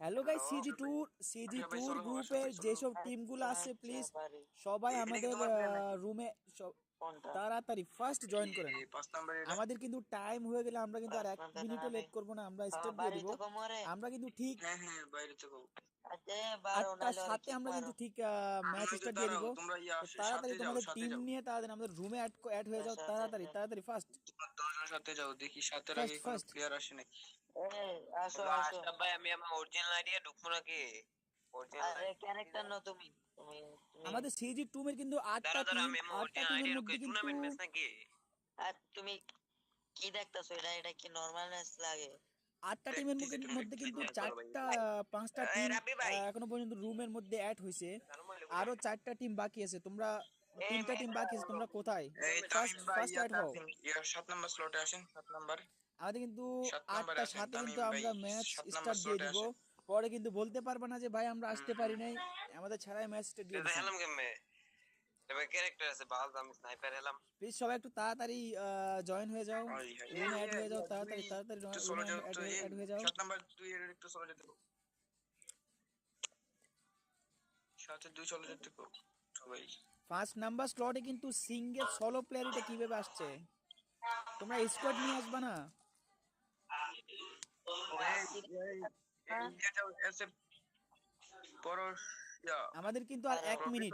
Hello guys CG tour CG tour গ্রুপের। যেসব টিমগুলো আছে প্লিজ সবাই আমাদের? রুমে তাড়াতাড়ি ফার্স্ট জয়েন করেন। আমাদের কিন্তু টাইম হয়ে গেলে আমরা কিন্তু আর এক মিনিটও লেট করব না আমরা স্টার্ট দিয়ে দিব। আমরা কিন্তু ঠিক হ্যাঁ হ্যাঁ বারো আটটার সাথে আমরা কিন্তু ঠিক ম্যাচ স্টার্ট দিয়ে দিব। ইয়া তাড়াতাড়ি তোমাদের টিম নিয়ে তাড়াতাড়ি আমাদের রুমে অ্যাড অ্যাড হয়ে যাও আচ্ছা, তাড়াতাড়ি আচ্ছা। তাড়াতাড়ি ফার্স্ট তোমরা দশজনের সাথে যাও দেখি সাথে আগে কোনো প্লেয়ার আসে নাকি। আসো আসো। ভাই আমি আমার অরিজিনাল আইডিয়া ঢুকবো নাকি? অরিজিনাল আরে ক্যারেক্টার না তুমি- আমাদের সিজি টুমের কিন্তু আটটা টিম আটটা টিমের মধ্যে কিন্তু আর তুমি কি দেখতেছো? এটা এটা কি নরমাল ম্যাচ লাগে? আটটা টিমের মধ্যে কিন্তু চারটা পাঁচটা টিম এখনও পর্যন্ত রুমের মধ্যে অ্যাড হয়েছে আরও চারটা টিম বাকি আছে। তোমরা তিনটা টিম বাকি আছে তোমরা কোথায়? ফার্স্ট ফার্স্ট অ্যাড হও। সাত নাম্বার স্লটে আসেন সাত নাম্বার আমাদের কিন্তু আটটা সাথে কিন্তু আমরা ম্যাচ স্টার্ট দিয়ে দিব। পরে কিন্তু বলতে পারবে না যে ভাই আমরা আসতে পারি নাই। আমাদের ছাড়াই ম্যাচ স্টার্ট দিয়ে হেলাম গেমে তবে ক্যারেক্টার আছে বাল আমি স্নাইপার হেলাম। প্লিজ সবাই একটু তাড়াতাড়ি জয়েন হয়ে যাও। রুমে অ্যাড হয়ে যাও তাড়াতাড়ি তাড়াতাড়ি অ্যাড হয়ে যাও। সাত নাম্বার দুই এর একটু চলে যেতে সাথে দুই চলে যেতে সবাই। ফার্স্ট নাম্বার স্লটে কিন্তু সিঙ্গেল সলো প্লেয়ার এটা কীভাবে আসছে? তোমরা স্কোয়াড নিয়ে আসবে না? ইয়া আমাদের কিন্তু আর এক মিনিট।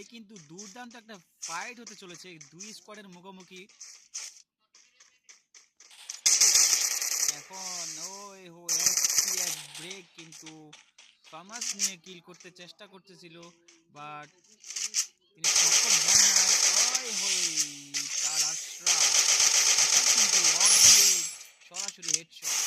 হ্যালো দুর্দান্ত একটা ফাইট হতে চলেছে দুই স্কোয়াডের মুখোমুখি। এখন ওই হো এক ব্রেক কিন্তু ফামাস নিয়ে কিল করতে চেষ্টা করতেছিল বাট তিনি সক্ষম হন নাই। তার আশরাফ কিন্তু সরাসরি হেডশট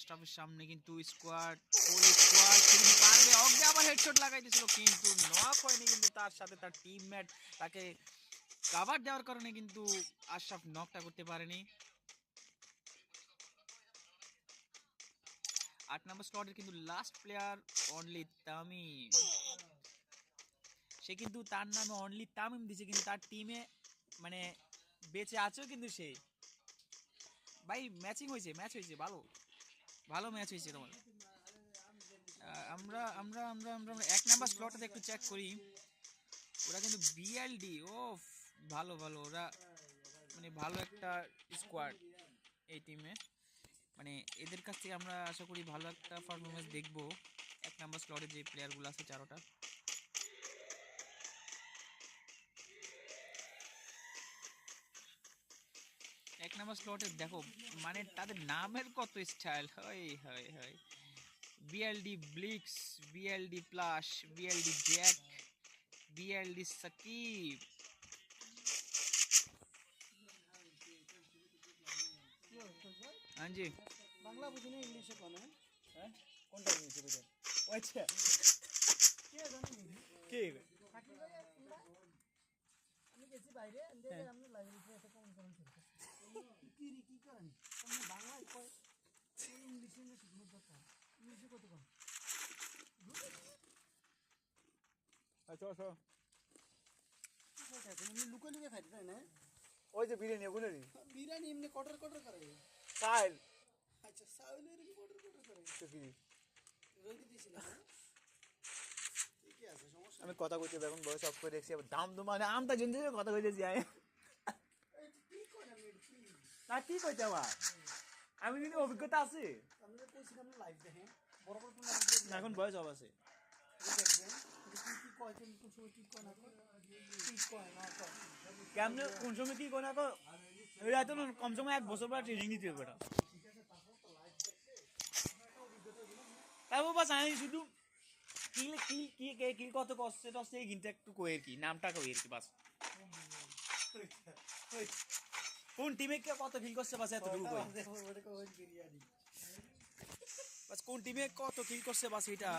আশরাফের সামনে কিন্তু স্কোয়াড ফুল স্কোয়াড কিন্তু পারবে। অগ্রে আবার হেডশট লাগাইতেছিল, কিন্তু নক হয়নি কিন্তু তার সাথে তার টিমমেট তাকে কাভার দেওয়ার কারণে কিন্তু আশরাফ নকটা করতে পারেনি। আট নম্বর স্লটের কিন্তু লাস্ট প্লেয়ার অনলি তামিম। সে কিন্তু তার নামে অনলি তামিম দিছে, কিন্তু তার টিমে মানে বেঁচে আছেও কিন্তু সে। ভাই ম্যাচিং হয়েছে ম্যাচ হয়েছে, ভালো। ভালো ম্যাচ হয়েছে তোমার। আমরা আমরা আমরা আমরা এক নাম্বার স্লটটাতে একটু চেক করি। ওরা কিন্তু বিএলডি ও ভালো ভালো, ওরা মানে ভালো একটা স্কোয়াড এই টিমে মানে এদের কাছ থেকে আমরা আশা করি ভালো একটা পারফরমেন্স দেখব। এক নাম্বার স্লটে যে প্লেয়ারগুলো আছে চারোটা। নাম্বার স্লটে দেখো মানে তাদের নামের কত স্টাইল হয় হয় হয়। BLD ব্লিক্স BLD plus BLD jack BLD Shakib हाँ जी। বাংলা বুঝি না ইংলিশে কোন হ্যাঁ? কোনটা ইংলিশে বুঝে? ও আচ্ছা। কে জানি কে আমি গেছি বাইরে দেখে আমরা লাইব্রেরিতে একটা কমন কমন ছিল কি রে কি করেন? তুমি বাংলায় কয়? ইংলিশে ইংলিশে দরকার ইংলিশে কত কম আচ্ছা আচ্ছা লুকে লুকে খাইতে তাই না? ওই যে বিরিয়ানি ওগুলো বিরিয়ানি এমনি কটর কটর করে। চাল আচ্ছা কটর কটর করে। তো কি? আমি কথা কইতে এখন বয়স অফ করে দেখছি আবার দাম তো মানে আমটা জেনে কথা কইতেছি আমি। না, কি কইতে আবার? আমি কিন্তু অভিজ্ঞতা আছে। আমরা এখন বয়স অফ আছে। দেখবেন কি কি কয় কোন সময় কি কয় না কো এটা তো কম সময় এক বছর পর ট্রেনিং দিতে হবে এটা। তারপর বাস, আমি শুধু কি কি কি, কে, কি, কত কষ্ট টষ্ট এই কিন্তু একটু কই আর কি, নামটা কই আর কি, বাস। কোন টিমে কে কত ফিল করছে বাস এতটুকু বাস কোন টিমে কত ফিল করছে বাস এটা?